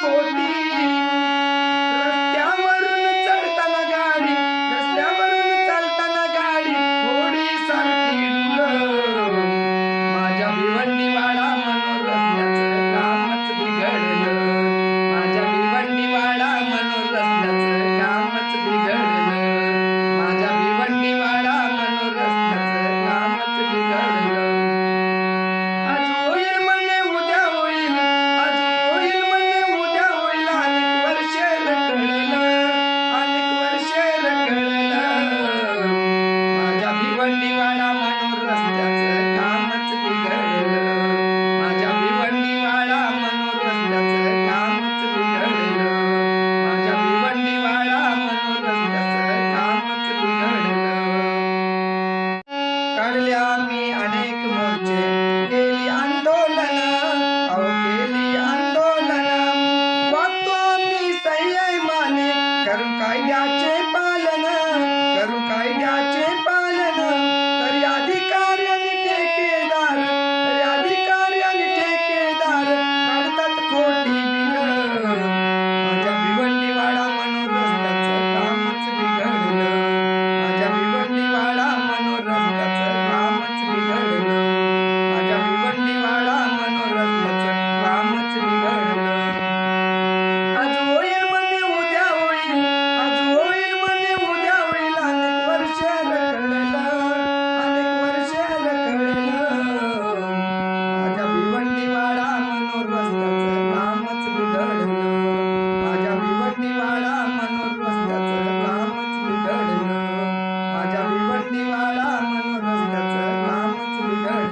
पोटी रस्त्यावरून चढताना गाडी रस्त्यावरून चालताना गाडी घोडी सारखी माझ्या भिवंडी कल्याणी अनेक मोर्चे